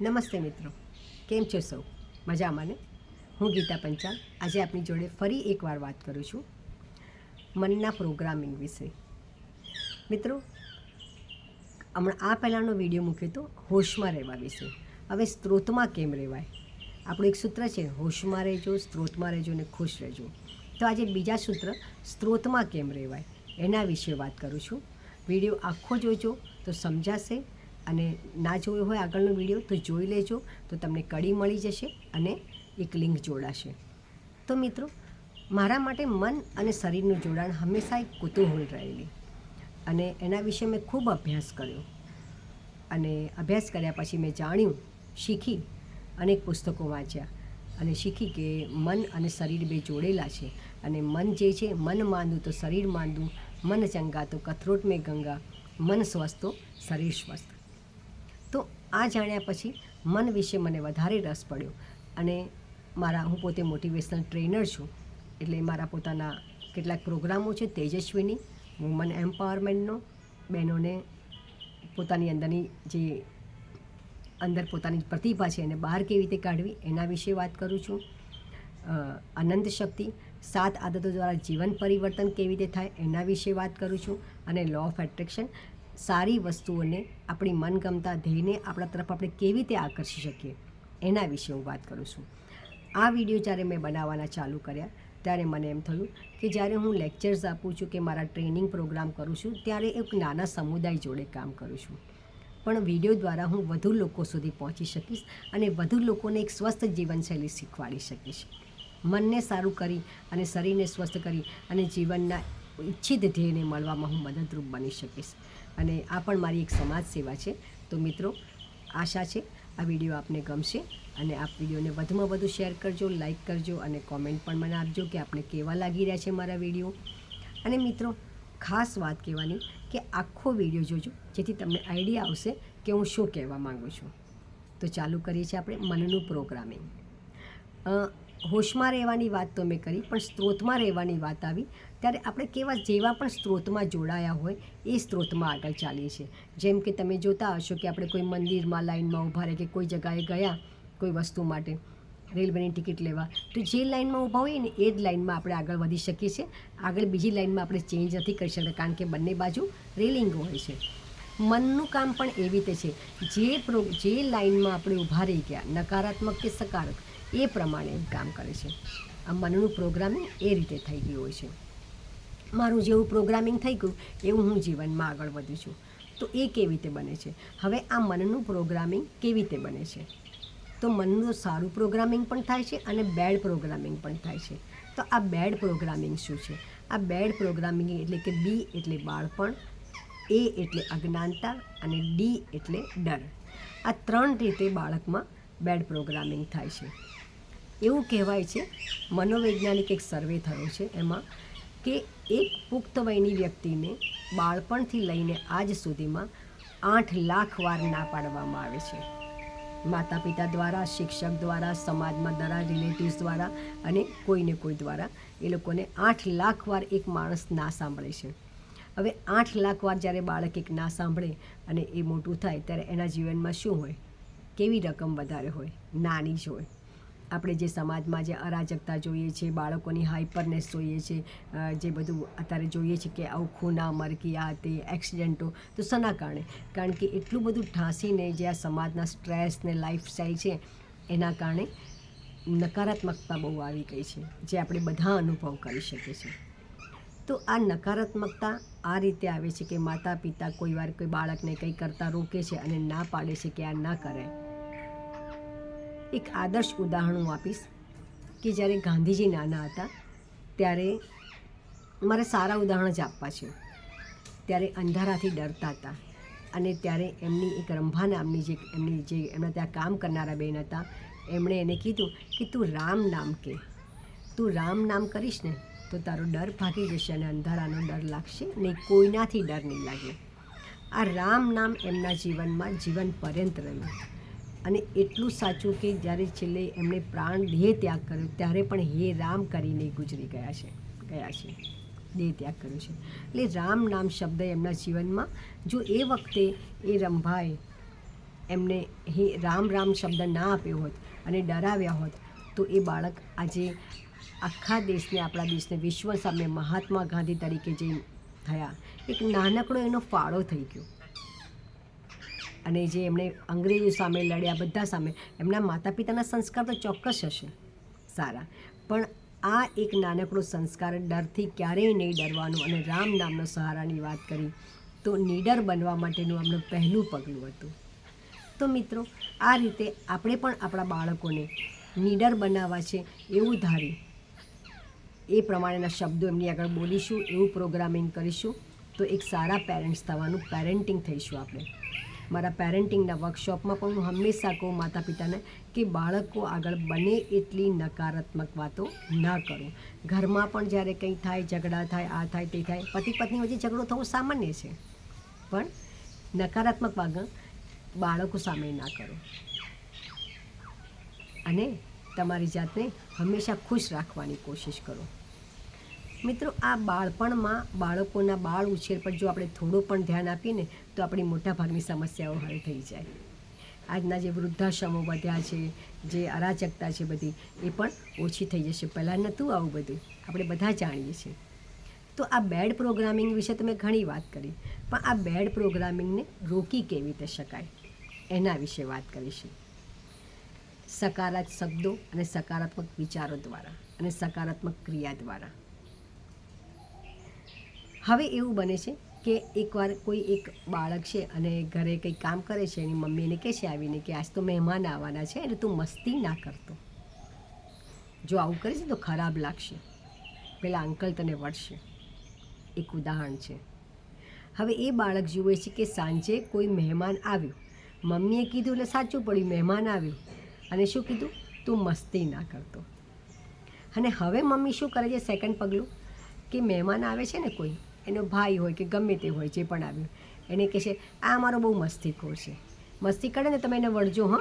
નમસ્તે મિત્રો. કેમ છો સૌ? મજામાં ને? હું ગીતા પંચાલ. આજે આપની જોડે ફરી એકવાર વાત કરું છું મનના પ્રોગ્રામિંગ વિશે. મિત્રો, હમણાં આ પહેલાંનો વીડિયો મૂક્યો હતો હોશમાં રહેવા વિશે. હવે સ્ત્રોતમાં કેમ રહેવાય? આપણું એક સૂત્ર છે, હોશમાં રહેજો, સ્ત્રોતમાં રહેજો અને ખુશ રહેજો. તો આજે બીજા સૂત્ર, સ્ત્રોતમાં કેમ રહેવાય? એના વિશે વાત કરું છું. વીડિયો આખો જોજો તો સમજાશે અને ના જોયો હોય આગળનો વીડિયો તો જોઈ લેજો. તો તમને કડી મળી જશે અને એક લિંક જોડાશે. તો મિત્રો, મારા માટે મન અને શરીરનું જોડાણ હંમેશા એક કુતૂહલ રહેલી. અને એના વિશે મેં ખૂબ અભ્યાસ કર્યો. અને અભ્યાસ કર્યા પછી મેં જાણ્યું, શીખી અનેક પુસ્તકો વાંચ્યા. અને શીખી કે મન અને શરીર બે જોડેલા છે. અને મન જે છે, મન માંદું તો શરીર માંદું, મન ચંગા તો કથરોટ મેં ગંગા, મન સ્વસ્થ તો શરીર સ્વસ્થ. આ જાણ્યા પછી મન વિશે મને વધારે રસ પડ્યો અને મારા, હું પોતે મોટિવેશનલ ટ્રેનર છું એટલે મારા પોતાના કેટલાક પ્રોગ્રામો છે તેજસ્વીની વુમન એમ્પાવરમેન્ટનો બહેનોને પોતાની અંદરની જે અંદર પોતાની પ્રતિભા છે એને બહાર કેવી રીતે કાઢવી એના વિશે વાત કરું છું. અનંત શક્તિ, સાત આદતો દ્વારા જીવન પરિવર્તન કેવી રીતે થાય એના વિશે વાત કરું છું અને લો ઓફ એટ્રેક્શન સારી વસ્તુઓને આપણી મનગમતા ધ્યેયને આપણા તરફ આપણે કેવી રીતે આકર્ષી શકીએ, એના વિશે હું વાત કરું છું. આ વીડિયો જ્યારે મેં બનાવવાના ચાલુ કર્યા, ત્યારે મને એમ થયું કે જ્યારે હું લેક્ચર્સ આપું છું કે મારા ટ્રેનિંગ પ્રોગ્રામ કરું છું, ત્યારે એક નાના સમુદાય જોડે કામ કરું છું. પણ વીડિયો દ્વારા હું વધુ લોકો સુધી પહોંચી શકીશ અને વધુ લોકોને એક સ્વસ્થ જીવનશૈલી શીખવાડી શકીશ. મનને સારું કરી અને શરીરને સ્વસ્થ કરી અને જીવનના ઈચ્છિત ધ્યેયને મળવામાં હું મદદરૂપ બની શકીશ. અને આ પણ મારી એક સમાજ સેવા છે. તો મિત્રો, આશા છે આ વીડિયો આપને ગમશે અને આપ વિડીયોને વધુમાં વધુ શેર કરજો, લાઈક કરજો અને કોમેન્ટ પણ મને આપજો કે આપને કેવા લાગી રહ્યા છે મારા વીડિયો. અને મિત્રો, ખાસ વાત કહેવાની કે આખો વીડિયો જોજો, જેથી તમને આઈડિયા આવશે કે હું શું કહેવા માગું છું. તો ચાલુ કરીએ છીએ આપણે મનનું પ્રોગ્રામિંગ. હોશમાં રહેવાની વાત તો મેં કરી, પણ સ્ત્રોતમાં રહેવાની વાત આવી ત્યારે આપણે કેવા જેવા પણ સ્ત્રોતમાં જોડાયા હોય એ સ્ત્રોતમાં આગળ ચાલીએ છીએ. જેમ કે તમે જોતા હશો કે આપણે કોઈ મંદિરમાં લાઈનમાં ઊભા રહે કે કોઈ જગાએ ગયા કોઈ વસ્તુ માટે, રેલવેની ટિકિટ લેવા, તો જે લાઇનમાં ઊભા હોઈએ ને એ જ લાઈનમાં આપણે આગળ વધી શકીએ છીએ. આગળ બીજી લાઈનમાં આપણે ચેન્જ નથી કરી શકતા કારણ કે બંને બાજુ રેલિંગ હોય છે. મનનું કામ પણ એવી રીતે છે. જે પ્રો, જે લાઇનમાં આપણે ઊભા રહી ગયા, નકારાત્મક કે સકારાત્મક, એ પ્રમાણે કામ કરે છે. આ મનનું પ્રોગ્રામિંગ એ રીતે થઈ ગયું હોય છે. મારું જેવું પ્રોગ્રામિંગ થઈ ગયું, એવું હું જીવનમાં આગળ વધું છું. તો એ કેવી રીતે બને છે? હવે આ મનનું પ્રોગ્રામિંગ કેવી રીતે બને છે? તો મનનું સારું પ્રોગ્રામિંગ પણ થાય છે અને બેડ પ્રોગ્રામિંગ પણ થાય છે. તો આ બેડ પ્રોગ્રામિંગ શું છે? આ બેડ પ્રોગ્રામિંગ એટલે કે બી એટલે બાળપણ, એ એટલે અજ્ઞાનતા અને ડી એટલે ડર. આ ત્રણ રીતે બાળકમાં બેડ પ્રોગ્રામિંગ થાય છે. એવું કહેવાય છે, મનોવૈજ્ઞાનિક એક સર્વે થયો છે એમાં કે એક પુખ્ત વયની વ્યક્તિને બાળપણથી લઈને આજ સુધીમાં આઠ લાખ વાર ના પાડવામાં આવે છે. માતા પિતા દ્વારા, શિક્ષક દ્વારા, સમાજમાં દરા રિલેટિવ્સ દ્વારા અને કોઈને કોઈ દ્વારા એ લોકોને આઠ લાખ વાર એક માણસ ના સાંભળે છે. હવે આઠ લાખ વાર જ્યારે બાળક એક ના સાંભળે અને એ મોટું થાય ત્યારે એના જીવનમાં શું હોય? કેવી રકમ વધારે હોય? નાની જ હોય. આપણે જે સમાજમાં જે અરાજકતા જોઈએ છે, બાળકોની હાઇપરનેસ જોઈએ છે જે બધું અત્યારે જોઈએ છે કે આવું ખૂના મરકી, આ તે, એક્સિડન્ટો, તો શના કારણે? કારણ કે એટલું બધું ઠાંસીને જે આ સમાજના સ્ટ્રેસ ને લાઈફસ્ટાઈલ છે, એના કારણે નકારાત્મકતા બહુ આવી ગઈ છે, જે આપણે બધા અનુભવ કરી શકીએ છીએ. તો આ નકારાત્મકતા આ રીતે આવે છે કે માતા પિતા કોઈ વાર કોઈ બાળકને કંઈ કરતાં રોકે છે અને ના પાડે છે કે આ ના કરે એક આદર્શ ઉદાહરણ હું આપીશ કે જ્યારે ગાંધીજી નાના હતા, ત્યારે મારે સારા ઉદાહરણ જ આપવા છે. ત્યારે અંધારાથી ડરતા હતા અને ત્યારે એમની એક રંભા નામની જે, એમની જે, એમના ત્યાં કામ કરનારા બેન હતા, એમણે એને કીધું કે, તું રામ નામ કે. તું રામ નામ કરીશ ને, તો તારો ડર ભાગી જશે અને અંધારાનો ડર લાગશે ને કોઈનાથી ડર નહીં લાગે. આ રામ નામ એમના જીવનમાં જીવન પર્યંત રહ્યું. અને એટલું સાચું કે જ્યારે છેલ્લે એમણે પ્રાણ દેહ ત્યાગ કર્યો, ત્યારે પણ હે રામ કરીને ગુજરી ગયા છે ગયા છે. દેહ ત્યાગ કર્યો છે. એટલે રામ નામ શબ્દ એમના જીવનમાં, જો એ વખતે એ રંભાએ એમને હે રામ રામ શબ્દ ના આપ્યો હોત અને ડરાવ્યા હોત, તો એ બાળક આજે આખા દેશને, આપણા દેશને, વિશ્વ સામે મહાત્મા ગાંધી તરીકે જે થયા, એક નાનકડો એનો ફાળો થઈ ગયો. અને જે એમણે અંગ્રેજો સામે લડ્યા, બધા સામે, એમના માતા પિતાના સંસ્કાર તો ચોક્કસ હશે, સારા. પણ આ એક નાનકડો સંસ્કાર ડરથી ક્યારેય નહીં ડરવાનું અને રામ નામનો સહારાની વાત કરી, તો નીડર બનવા માટેનું આમનું પહેલું પગલું હતું. તો મિત્રો, આ રીતે આપણે પણ આપણા બાળકોને નીડર બનાવવા છે એવું ધારી, એ પ્રમાણેના શબ્દો એમની આગળ બોલીશું, એવું પ્રોગ્રામિંગ કરીશું, તો એક સારા પેરેન્ટ્સ થવાનું, પેરેન્ટિંગ થઈશું આપણે. મારા પેરેન્ટિંગના વર્કશોપમાં પણ હું હંમેશા કહું માતા પિતાને કે બાળકો આગળ બને એટલી નકારાત્મક વાતો ના કરો. ઘરમાં પણ જ્યારે કંઈ થાય, ઝઘડા થાય, આ થાય, તે થાય પતિ પત્ની વચ્ચે ઝઘડો થવો સામાન્ય છે. પણ નકારાત્મક વાગણ બાળકો સામે ના કરો. અને તમારી જાતને હંમેશા ખુશ રાખવાની કોશિશ કરો. મિત્રો, આ બાળપણમાં બાળકોના બાળ ઉછેર પર જો આપણે થોડું પણ ધ્યાન આપીએ ને તો આપણી મોટાભાગની સમસ્યાઓ હલ થઈ જાય. આજના જે વૃદ્ધાશ્રમો વધ્યા છે, જે અરાજકતા છે બધી, એ પણ ઓછી થઈ જશે. પહેલાં નહોતું આવું બધું. આપણે બધા જાણીએ છીએ. તો આ બેડ પ્રોગ્રામિંગ વિશે તમે ઘણી વાત કરી, પણ આ બેડ પ્રોગ્રામિંગને રોકી કેવી રીતે શકાય? એના વિશે વાત કરીશું. સકારાત્મક શબ્દો અને સકારાત્મક વિચારો દ્વારા અને સકારાત્મક ક્રિયા દ્વારા. હવે એવું બને છે કે એકવાર કોઈ એક બાળક છે અને ઘરે કંઈ કામ કરે છે, એની મમ્મી એને કહે છે આવીને કે આજ તો મહેમાન આવવાના છે, એટલે તું મસ્તી ના કરતો. જો આવું કરે છે તો ખરાબ લાગશે. પેલા અંકલ તને વળશે. એક ઉદાહરણ છે. હવે એ બાળક જુએ છે કે સાંજે કોઈ મહેમાન આવ્યું. મમ્મીએ કીધું એટલે સાચું પડ્યું, મહેમાન આવ્યું. અને શું કીધું? તું મસ્તી ના કરતો. અને હવે મમ્મી શું કરે છે? સેકન્ડ પગલું કે મહેમાન આવે છે ને કોઈ એનો ભાઈ હોય કે ગમે તે હોય જે પણ આવ્યું, એને કહે છે, આ મારો બહુ મસ્તીખોર છે. મસ્તી કરે ને તમે એને વળજો, હં.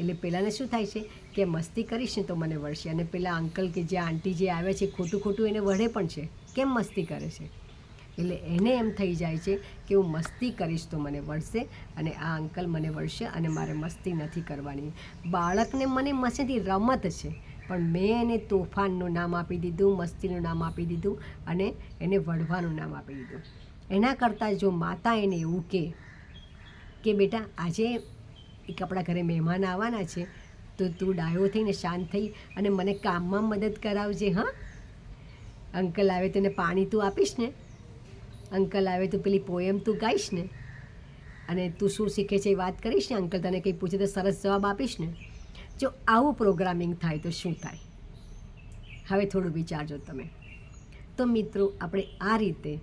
એટલે પેલાને શું થાય છે કે મસ્તી કરીશ ને તો મને વળશે. અને પેલા અંકલ કે જે આંટી જે આવે છે, ખોટું ખોટું એને વળે પણ છે. કેમ મસ્તી કરે છે? એટલે એને એમ થઈ જાય છે કે હું મસ્તી કરીશ તો મને વળશે અને આ અંકલ મને વળશે અને મારે મસ્તી નથી કરવાની. બાળકને મને મસ્તી રમત છે. પણ મેં એને તોફાનનું નામ આપી દીધું, મસ્તીનું નામ આપી દીધું અને એને વઢવાનું નામ આપી દીધું. એના કરતાં જો માતા એને એવું કહે કે, બેટા, આજે એક આપણા ઘરે મહેમાન આવવાના છે, તો તું ડાયો થઈને શાંત થઈ અને મને કામમાં મદદ કરાવજે, હા? અંકલ આવે તો એને પાણી તું આપીશ ને? અંકલ આવે તો પેલી પોએમ તું ગાઈશ ને? અને તું શું શીખે છે એ વાત કરીશ ને? અંકલ તને કંઈ પૂછે તો સરસ જવાબ આપીશ ને? જો આવું પ્રોગ્રામિંગ થાય તો શું થાય? હવે થોડું વિચારજો તમે. તો મિત્રો, આપણે આ રીતે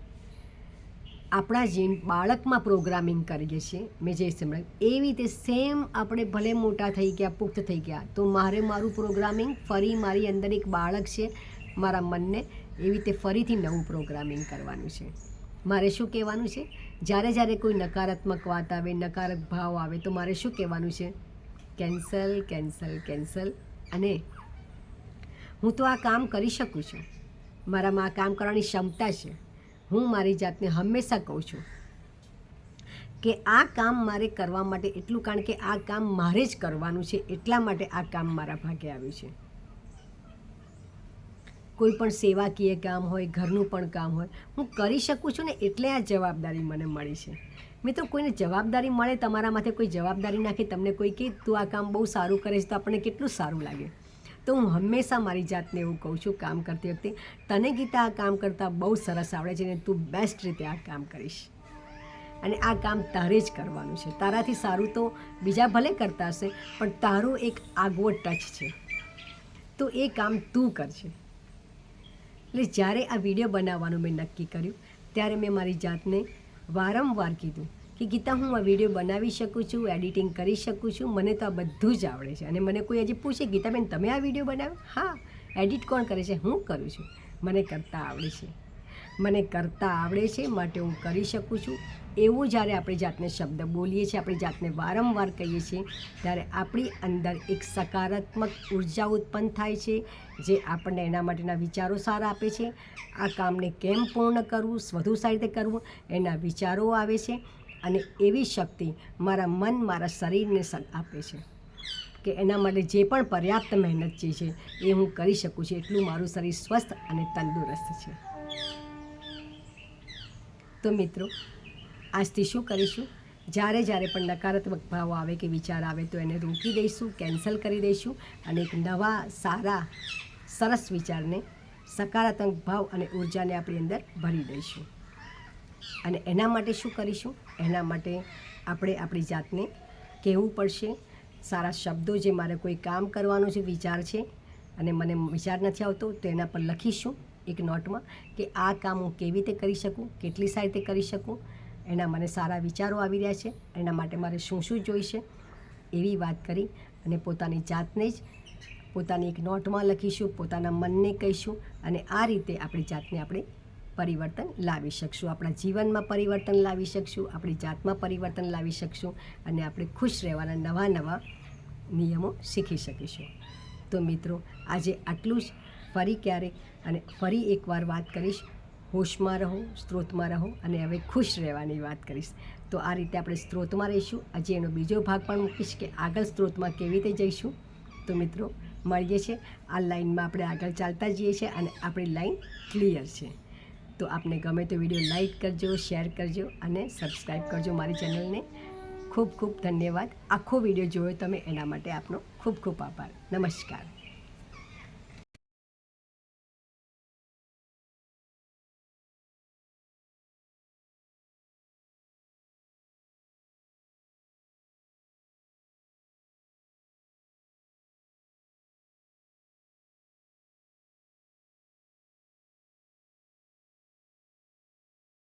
આપણા જેમ બાળકમાં પ્રોગ્રામિંગ કરીએ છીએ, મેં જે સમજાવ્યું એવી રીતે સેમ આપણે ભલે મોટા થઈ ગયા, પુખ્ત થઈ ગયા, તો મારે મારું પ્રોગ્રામિંગ ફરી મારી અંદર એક બાળક છે, મારા મનને એવી રીતે ફરીથી નવું પ્રોગ્રામિંગ કરવાનું છે. મારે શું કહેવાનું છે? જ્યારે જ્યારે કોઈ નકારાત્મક વાત આવે નકારક ભાવ આવે, તો મારે શું કહેવાનું છે? Cancel cancel cancel. અને હું તો આ કામ કરી શકું છું. મારામાં આ કામ કરવાની ક્ષમતા છે. હું મારી જાતને હંમેશા કહું છું કે આ કામ મારે કરવા માટે એટલું, કારણ કે આ કામ મારે જ કરવાનું છે. એટલા માટે આ કામ મારા ભાગે આવ્યું છે. કોઈ પણ સેવાકીય કામ હોય, ઘરનું પણ કામ હોય, હું કરી શકું છું ને એટલે આ જવાબદારી મને મળી છે. મિત્રો, કોઈને જવાબદારી મળે, તમારા માથે કોઈ જવાબદારી નાખે, તમને કોઈ કે તું આ કામ બહુ સારું કરે છે, તો આપણને કેટલું સારું લાગે? તો હું હંમેશા મારી જાતને એવું કહું છું કામ કરતી વખતે, તને ગીતા આ કામ કરતાં બહુ સરસ આવડે છે ને તું બેસ્ટ રીતે આ કામ કરીશ. અને આ કામ તારે જ કરવાનું છે. તારાથી સારું તો બીજા ભલે કરતા હશે, પણ તારું એક આગવો ટચ છે. તો એ કામ તું કરશે એટલે જ્યારે આ વીડિયો બનાવવાનું મેં નક્કી કર્યું, ત્યારે મેં મારી જાતને વારંવાર કીધું કે, ગીતા, હું આ વીડિયો બનાવી શકું છું, એડિટિંગ કરી શકું છું, મને તો આ બધું જ આવડે છે. અને મને કોઈ હજી પૂછે, ગીતાબેન, તમે આ વીડિયો બનાવ્યો? હા, એડિટ કોણ કરે છે? હું કરું છું. મને કરતાં આવડે છે. મને કરતાં આવડે છે, માટે હું કરી શકું છું. એવું જ્યારે આપણે જાતને શબ્દ બોલીએ છીએ, આપણી જાતને વારંવાર કહીએ છીએ, ત્યારે આપણી અંદર એક સકારાત્મક ઊર્જા ઉત્પન્ન થાય છે, જે આપણને એના માટેના વિચારો સારા આપે છે. આ કામને કેમ પૂર્ણ કરવું, વધુ સારી રીતે કરવું, એના વિચારો આવે છે અને એવી શક્તિ મારા મન, મારા શરીરને આપે છે કે એના માટે જે પણ પર્યાપ્ત મહેનત જે છે, એ હું કરી શકું છું. એટલું મારું શરીર સ્વસ્થ અને તંદુરસ્ત છે. તો મિત્રો, આજથી શું કરીશું? જ્યારે જ્યારે પણ નકારાત્મક ભાવ આવે કે વિચાર આવે તો એને રોકી દઈશું કેન્સલ કરી દઈશું અને એક નવા, સારા, સરસ વિચારને સકારાત્મક ભાવ અને ઉર્જાને આપણી અંદર ભરી દઈશું. અને એના માટે શું કરીશું? એના માટે આપણે આપણી જાતને કહેવું પડશે. સારા શબ્દો જે મારે કોઈ કામ કરવાનો છે વિચાર છે અને મને વિચાર નથી આવતો, તો એના પર લખીશું. એક નોટમાં કે આ કામ હું કેવી રીતે કરી શકું, કેટલી સારી કરી શકું, એના મને સારા વિચારો આવી રહ્યા છે, એના માટે મારે શું શું જોઈશે, એવી વાત કરી અને પોતાની જાતને જ પોતાની એક નોટમાં લખીશું, પોતાના મનને કહીશું અને આ રીતે આપણી જાતને આપણે પરિવર્તન લાવી શકશું. આપણા જીવનમાં પરિવર્તન લાવી શકશું, આપણી જાતમાં પરિવર્તન લાવી શકશું અને આપણે ખુશ રહેવાના નવા નવા નિયમો શીખી શકીશું. તો મિત્રો, આજે આટલું જ. ફરી ક્યારેક અને ફરી એકવાર વાત કરીશ. હોશમાં રહો, સ્ત્રોતમાં રહો અને હવે ખુશ રહેવાની વાત કરીશ. તો આ રીતે આપણે સ્ત્રોતમાં રહીશું. હજી એનો બીજો ભાગ પણ મૂકીશ કે આગળ સ્ત્રોતમાં કેવી રીતે જઈશું. તો મિત્રો, મળીએ છીએ. આ લાઈનમાં આપણે આગળ ચાલતા જઈએ છીએ અને આપણી લાઈન ક્લિયર છે. તો આપને ગમે તો વીડિયો લાઈક કરજો, શેર કરજો અને સબસ્ક્રાઈબ કરજો મારી ચેનલને. ખૂબ ખૂબ ધન્યવાદ. આખો વીડિયો જોયો તમે એના માટે આપનો ખૂબ ખૂબ આભાર. નમસ્કાર.